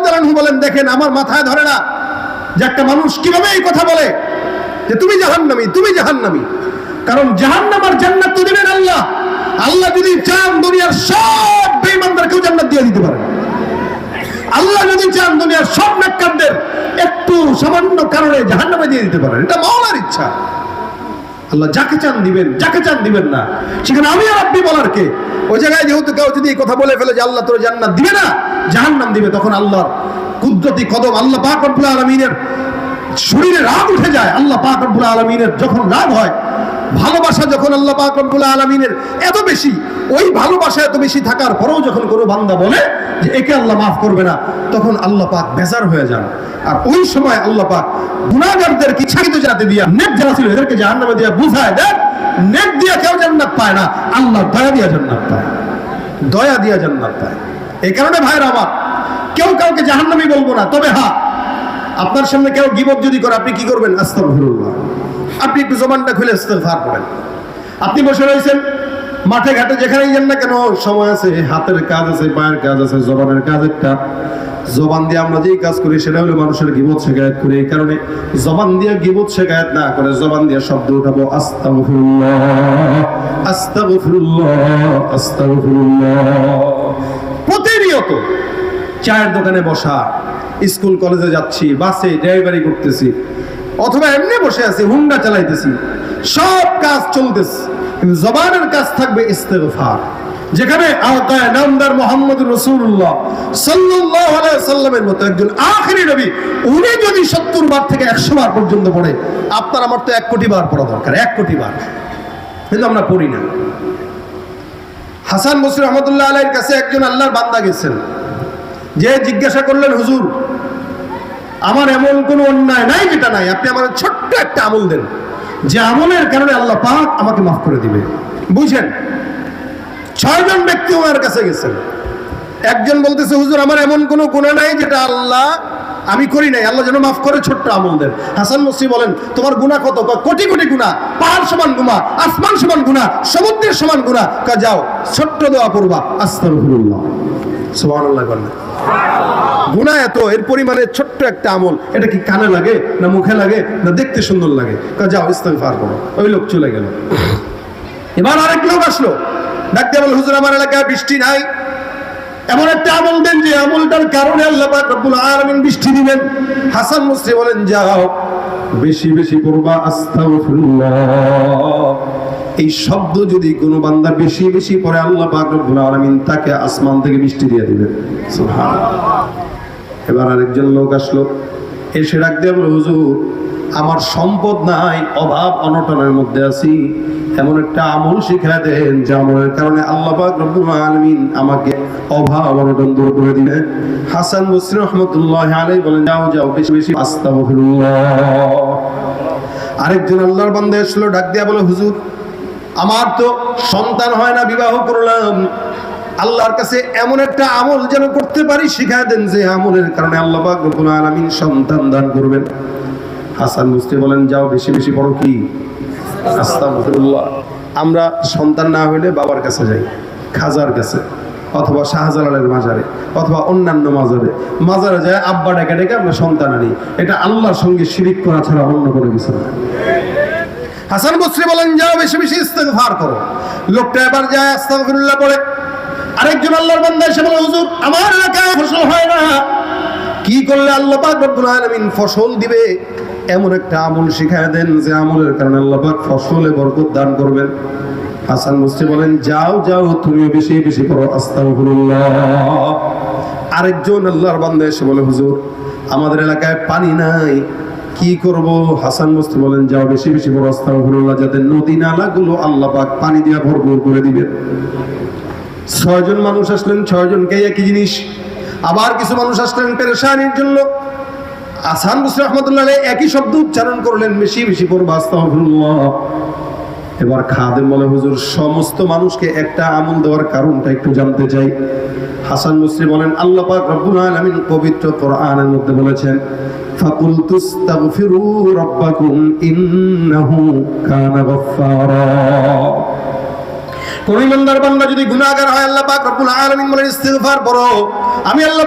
বলেন, দেখেন, আমার মাথায় ধরে না যে একটা মানুষ কীভাবে এই কথা বলে যে তুমি তুমি কারণ জান্নাত তো দিবেন আল্লাহ। আল্লাহ যদি চান দুনিয়ার সব জান্নাত দিয়ে দিতে পারেন। আল্লাহ যদি চান দুনিয়ার সব নেককারদের একটু সামান্য কারণে জাহান্নামে দিয়ে দিতে পারেন। এটা মাওলার ইচ্ছা। আল্লাহ যাকে চান দিবেন, যাকে চান দিবেন না। সেখানে আমি আর আপনি বলার কে? ওই জায়গায় যেহেতু কেউ যদি এই কথা বলে ফেলে যে আল্লাহ তোর জান্নাত দিবে না, জাহান্নাম দিবে, তখন আল্লাহর কুদরতি কদম আল্লাহ পাক রব্বুল আলমিনের শরীরে রাগ উঠে যায়। আল্লাহ পাক রব্বুল আলমিনের যখন রাগ হয় ভালোবাসা যখন আল্লাহ পাক রব্বুল আলামিনের এত বেশি, ওই ভালোবাসা এত বেশি থাকার পরেও যখন কোনো বান্দা বলে যে একে আল্লাহ মাফ করবে না, তখন আল্লাহ পাক বেজার হয়ে যান। আর ওই সময় আল্লাহ পাক গুনাহগারদের ইচ্ছাকৃত জাতি দিয়া, নেক যারা ছিল এদেরকে জাহান্নামে দিয়া বুঝায় দেখ নেক দিয়া কেউ জান্নাত পায় না আল্লাহ দয়া দিয়া জান্নাত পায়। দয়া দিয়া জান্নাত পায়। এই কারণে ভাইরা আমার, কেউ কাউকে জাহান্নামী বলব না, তবে হ্যাঁ আপনার সামনে কেউ গিবত যদি করে, আপনি কি করবেন? আস্তাগফিরুল্লাহ। আপনি একটু জবানটা খুলে ইস্তেগফার করেন। আপনি বসে রয়েছেন, মাঠে ঘাটে যেখানেই যান না কেন, সময় আছে, হাতের কাজ আছে, পায়ের কাজ আছে, জবানের কাজ একটা জবান দিয়ে আমরা যেই কাজ করি, সেটা হলো মানুষের গিবত শেখায়ত করি। এই কারণে জবান দিয়ে গিবত শেখায়ত না করে, জবান দিয়ে শব্দ উঠাবো প্রতিনিয়ত চায়ের দোকানে বসা, স্কুল কলেজে যাচ্ছি, বাসে ড্রাইভারি করতেছি অথবা এমনি বসে আছি, হুন্ডা চালাইতেছি। সব কাজ চলতেছে, কিন্তু জবানের কাজ থাকবে ইস্তেগফার। যেখানে নামদার মোহাম্মদ রসুল্লাহ সাল্লাহ সাল্লামের মতো একজন নবী, উনি যদি সত্তর বার থেকে একশো বার পর্যন্ত পড়ে, আপনার আমার তো এক কোটি বার পড়া দরকার, এক কোটি বার। কিন্তু আমরা পড়ি না। হাসান বসির রহমতুল্লাহ আলাইয়ের কাছে একজন আল্লাহর বান্দা গেছেন। যে জিজ্ঞাসা করলেন, হুজুর আমার এমন কোনো অন্যায় নাই যেটা নাই। আপনি আমার ছোট্ট একটা আমল দেন। যে আমলের কারণে আল্লাহ পাক আমাকে মাফ করে দিবে। বুঝেন ছয়জন ব্যক্তি ওনার কাছে গেছেন। একজন বলতেছে হুজুর আমার এমন কোনো গুণা নাই যেটা আল্লাহ আমি করি নাই। আল্লাহ যেন মাফ করে ছোট্ট আমল দেন। হাসান মসি বলেন তোমার গুণা কত? কোটি কোটি গুণা। পাহাড় সমান গুণা আসমান সমান গুণা সমুদ্রের সমান গুণা। কয়, যাও ছোট্ট দোয়া করবা গুণা এত, এর পরিমাণে ছোট্ট একটা আমল, এটা কি কানে লাগে, না মুখে লাগে, না দেখতে সুন্দর লাগে? যাও, ইস্তেগফার করো। ওই লোক চলে গেল। এবার আরেক লোক আসলো। ডাকতে বলে, হুজুর, আমার এলাকায় বৃষ্টি নাই। এমন একটা আমল দেন, যে আমলটার কারণে আল্লাহ বৃষ্টি দিবেন হাসান মুসরি বলেন, যাও, বেশি বেশি করবা, আস্তাগফিরুল্লাহ। এই শব্দ যদি কোনো বান্দা বেশি বেশি পরে আল্লাহ রব্বুল আলামিন তাকে আসমান থেকে বৃষ্টি দিয়ে দিবেন। এবার আরেকজন লোক আসলো। এসে দিয়ে বলে হুজুর, আমার সম্পদ নাই, অভাব অনটনের মধ্যে আছি। এমন একটা আমল শিখা দেন, যে আমলের কারণে আল্লাহ রব্বুল আলামিন আমাকে অভাব অনটন দূর করে দিবে। হাসান বসরি রহমতুল্লাহ আলাইহি বলেন, যাও যাও, বেশি বেশি আস্তাগফিরুল্লাহ। আরেকজন আল্লাহর বান্দা আসলো, ডাক দিয়া বলে হুজুর আমার তো সন্তান হয় না, বিবাহ করলাম। আল্লাহর কাছে এমন একটা আমল যেন করতে পারি, শিখায় দেন যে আমলের কারণে আল্লাহ রব্বুল আলামিন সন্তান দান করবেন। হাসান মুস্তি বলেন, যাও বেশি বেশি বড় কি? আমরা সন্তান না হইলে বাবার কাছে যাই, খাজার কাছে, অথবা শাহজালালের মাজারে, অথবা অন্যান্য মাজারে। মাজারে যায়, আব্বা ডেকে ডেকে আমরা সন্তান আনি। এটা আল্লাহর সঙ্গে শিরিক করা ছাড়া অন্য কোনো কিছু না। হাসান বসরি বলেন, যাও বেশি বেশি ইস্তেগফার করো। লোকটা এবার যায়, আস্তাগফিরুল্লাহ বলে, আরেকজন আল্লাহর বান্দা এসে বলে, হুজুর, আমার এলাকায় ফসল হয় না। কি করলে আল্লাহ পাক রব্বুল আলামিন ফসল দিবে? এমন একটা আমল শিখায় দেন, যে আমলের কারণে আল্লাহ পাক ফসলে বরকত দান করবেন। হাসান মুসরি বলেন, যাও যাও তুমি বেশি বেশি করো। আস্তাগফিরুল্লাহ। আরেকজন আল্লাহর বান্দা এসে বলে, হুজুর, আমাদের এলাকায় পানি নাই। কি করব? হাসান মুস্তি বলেন, যাও বেশি বেশি করো আস্তাগফিরুল্লাহ যাতে নদী নালাগুলো আল্লাহ পাক পানি দিয়ে ভরপুর করে দিবেন। ছয়জন মানুষ আসলেন ছয়জনকে একই জিনিস। আবার কিছু মানুষ আসলেন পেরেশানির জন্য। আসান বসরি রহমতুল্লাহ একই শব্দ উচ্চারণ করলেন, বেশি বেশি করব আস্তাগফিরুল্লাহ। এবার খাদেম বলে, হুজুর, সমস্ত মানুষকে একটা আমল দেওয়ার কারণটা একটু জানতে চাই। হাসান মুসরি বলেন, আল্লাহ পাক রব্বুল আলামিন পবিত্র কোরআনের মধ্যে বলেছেন রাব্বাকুম ইন্নাহু কানা গফফারা কোন ইমানদার বান্দা আমি আল্লাহ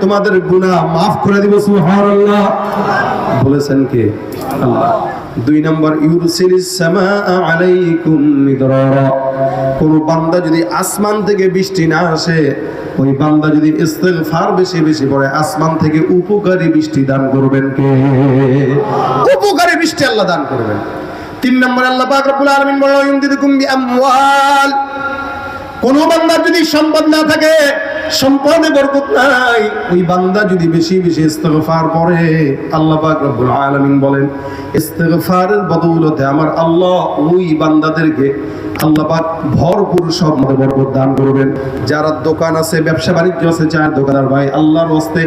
তোমাদের গুনাহ maaf করে দিব বলেছেন কে? দুই নম্বর, ইউরসিলিস আলাইকুম মিদরারা। কোন বান্দা যদি আসমান থেকে বৃষ্টি না আসে ওই বান্দা যদি ইস্তেগফার বেশি বেশি পড়ে, আসমান থেকে উপকারী বৃষ্টি দান করবেন কে? উপকারী বৃষ্টি আল্লাহ দান করবেন। তিন নম্বর আল্লাহ পাক রব্বুল আলামিন বলেন ইউমদিদুকুম বিআমওয়াল। কোন বান্দার যদি সম্পদ না থাকে, সম্পদে বরকত নাই, ওই বান্দা যদি বেশি বেশি ইস্তেগফার পড়ে, আল্লাহ পাক রব্বুল আলামিন বলেন, ইস্তেগফারের বদৌলতে আমার আল্লাহ ওই বান্দাদেরকে আল্লাহ পাক ভরপুর সব বরকত দান করবেন। যারা দোকান আছে, ব্যবসা বাণিজ্য আছে, চায়ের দোকানের ভাই, আল্লাহর হস্তে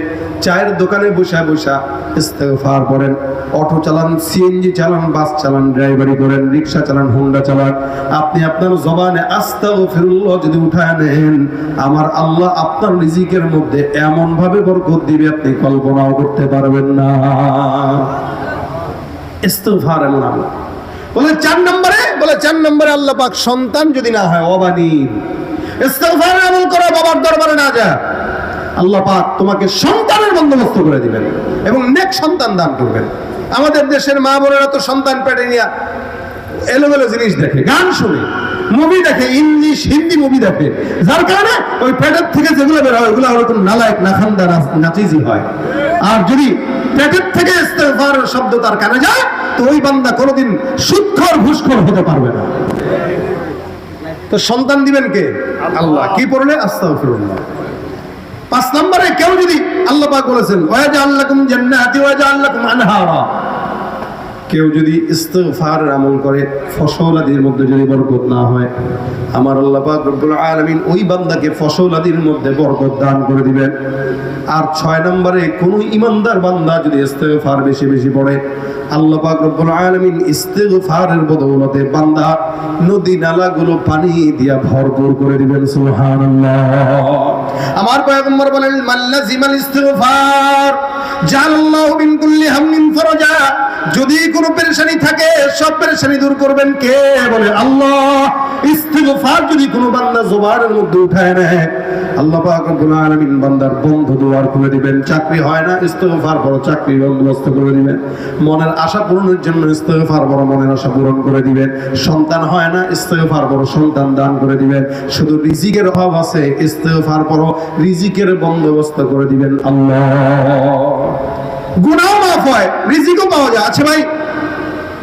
চায়ের দোকানে বসে বসে ইস্তেগফার পড়েন অটো চালান সিএনজি চালান, বাস চালান, ড্রাইভারি করেন, রিক্সা চালান, হোন্ডা চালান। আপনি আপনার জবানে আস্তাগফিরুল্লাহ যদি উঠায় নেন, আমার আল্লাহ আপনার রিজিকের মধ্যে এমন ভাবে বরকত দিবে, আপনি কল্পনাও করতে পারবেন না। ইস্তেগফার এমন আমল। বলে চার নম্বরে, বলে চার নম্বরে আল্লাহ পাক সন্তান যদি না হয় ইস্তেগফার আমল করো বাবার দরবারে না যা আল্লাহ পাক তোমাকে সন্তানের বন্দোবস্ত করে দিবেন এবং নেক সন্তান দান করবেন। আমাদের দেশের মা বোনেরা তো সন্তান পেটে নিয়ে এলোমেলো জিনিস দেখে, গান শুনে মুভি দেখে, ইংলিশ, হিন্দি মুভি দেখে। যার কারণে ওই পেটের থেকে যেগুলো বের হয়, ওগুলো ওরকম নালায়ক, নাখান্দা নাচিজি হয়। আর যদি পেটের থেকে ইস্তেগফার শব্দ তার কানে যায় তো ওই বান্দা কোনোদিন সুক্ষর ভুস্কর হতে পারবে না। তো সন্তান দিবেন কে? আল্লাহ। কি পড়লে? আস্তাগফিরুল্লাহ। পাঁচ নম্বরে কেউ যদি আল্লাহ পাক বলেছেন ওয়াজআল্লাকুম জান্নাতি আল্লাহ আনহারা। কেউ যদি ইস্তেগফার আমল করে ফসল আদির মধ্যে যদি বরকত না হয়, আমার আল্লাহ আলামিন ওই বান্দাকে ফসল আদির মধ্যে বরকত দান করে দিবেন। আর ছয় নম্বরে, কোন ইমানদার বান্দা যদি ইস্তেগফার বেশি বেশি পড়ে, আল্লাহ বদৌলতে বান্দা নদী নালাগুলো পানি দিয়া ভরপুর করে দিবেন আমার বলেন পেরেশানি থাকে, সব পেরেশানি দূর করবেন কে? বলে আল্লাহ। ইস্তিগফার যদি কোনো বান্দা জোবানের মধ্যে উঠায় নেয়, আল্লাহ পাক রব্বুল আলামিন বান্দার বন্ধ দুয়ার খুলে দিবেন। চাকরি হয় না, ইস্তিগফার বড় চাকরি বন্দোবস্ত করে দিবেন। মনের আশা পূরণের জন্য ইস্তিগফার বড় মনের আশা পূরণ করে দিবেন। সন্তান হয় না, ইস্তিগফার বড় সন্তান দান করে দিবেন। শুধু রিজিকের অভাব আছে, ইস্তিগফার বড় রিজিকের বন্দোবস্ত করে দিবেন আল্লাহ। গুনাহ মাফ হয়, রিজিকও পাওয়া যায়। আচ্ছা ভাই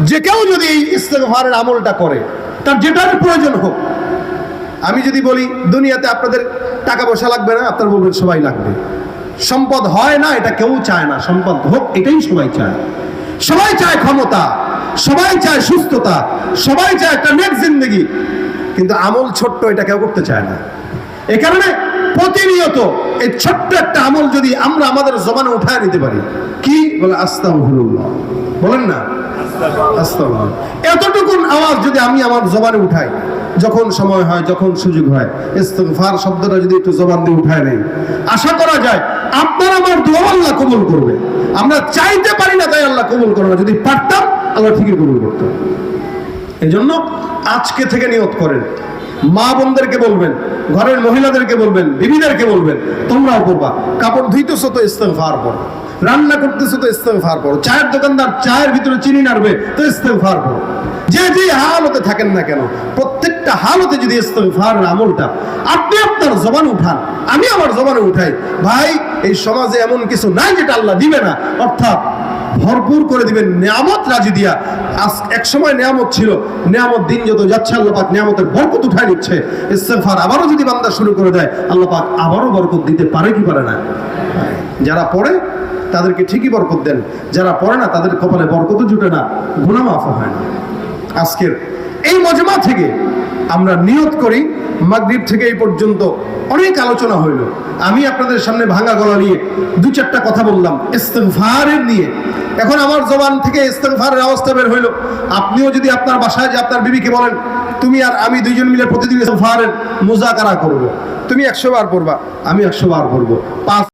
যে কেউ যদি এই ইস্তেগফারের আমলটা করে, তার যেটার প্রয়োজন হোক। আমি যদি বলি, দুনিয়াতে আপনাদের টাকা পয়সা লাগবে না, আপনার বলবেন, সবাই লাগবে। সম্পদ হয় না, এটা কেউ চায় না। সম্পদ হোক, এটাই সবাই চায়। সবাই চায় ক্ষমতা, সবাই চায় সুস্থতা, সবাই চায় একটা নেক জিন্দগি। কিন্তু আমল ছোট্ট, এটা কেউ করতে চায় না। এ কারণে প্রতিনিয়ত এই ছোট্ট একটা আমল যদি আমরা আমাদের জমানে উঠায় নিতে পারি, কি? বলে, আস্তাগফিরুল্লাহ। বলেন না। এতটুকুন আওয়াজ যদি আমি আমার জবানে উঠাই, যখন সময় হয়, যখন সুযোগ হয়, ইস্তেগফার শব্দটা যদি একটু জবান দিয়ে উঠায় নেই। আশা করা যায়, আপনার আমার দোয়া আল্লাহ কবুল করবে। আমরা চাইতে পারি না তাই আল্লাহ কবুল করবে যদি পারতাম, আল্লাহ ঠিকই কবুল করতেন এই জন্য আজকে থেকে নিয়ত করেন। মা বোনদেরকে বলবেন, ঘরের মহিলাদেরকে বলবেন, বিবিদেরকে বলবেন, তোমরাও করবা কাপড় ধুইতেছো তো ইস্তেগফার পড়ো। রান্না করতেছো তো ইস্তেগফার পড়ো। চায়ের দোকানদার চায়ের ভিতরে চিনি নাড়বে তো ইস্তেগফার পড়ো। যে যে হালতে থাকেন না কেন, প্রত্যেকটা হালতে যদি ইস্তেগফার আমলটা আপনি আপনার জবান উঠান, আমি আমার জবানে উঠাই, ভাই, এই সমাজে এমন কিছু নাই যেটা আল্লাহ দিবে না। অর্থাৎ ভরপুর করে দিবেন নিয়ামত রাজি দিয়া। আজ এক সময় নিয়ামত ছিল, নিয়ামত দিন যত যাচ্ছে আল্লাহ পাক নিয়ামতের বরকত উঠায় নিচ্ছে। ইস্তেগফার আবারও যদি বান্দা শুরু করে দেয়, আল্লাহ পাক আবারও বরকত দিতে পারে কি পারে না? যারা পড়ে তাদেরকে ঠিকই বরকত দেন। যারা পড়ে না, তাদের কপালে বরকত জুটে না, গুনাহ মাফ হয় না। আজকের এই মজমা থেকে আমরা নিয়ত করি, মাগরিব থেকে এই পর্যন্ত অনেক আলোচনা হইল। আমি আপনাদের সামনে ভাঙা গলা নিয়ে দু চারটা কথা বললাম, ইস্তেগফারের নিয়ে। এখন আমার জবান থেকে ইস্তেগফারের অবস্থা বের হইল। আপনিও যদি আপনার বাসায় যে আপনার বিবিকে বলেন, তুমি আর আমি দুইজন মিলে প্রতিদিন ইস্তেগফারের মুজাকারা করব। তুমি একশো বার পড়বা, আমি একশো বার পড়ব। পাঁচ